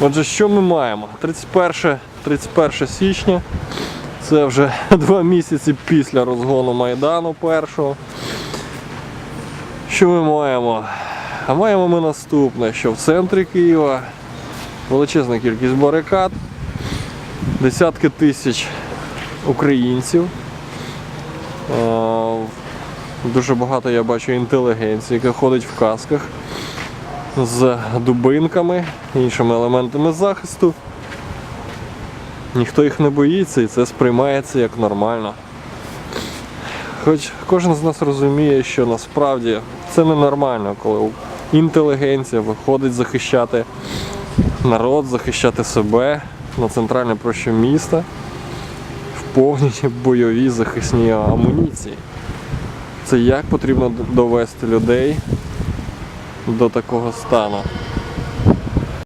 Отже, що ми маємо? 31, 31 січня. Це вже два місяці після розгону Майдану першого. Що ми маємо? А маємо ми наступне, що в центрі Києва величезна кількість барикад, десятки тисяч українців. Е, Дуже багато я бачу інтелігенції, яка ходить в касках з дубинками, іншими елементами захисту. Ніхто їх не боїться і це сприймається як нормально. Хоч кожен з нас розуміє, що насправді це ненормально, коли інтелігенція виходить захищати народ, захищати себе на центральне площу міста в повній бойовій захисній амуніції. Це як потрібно довести людей до такого стану.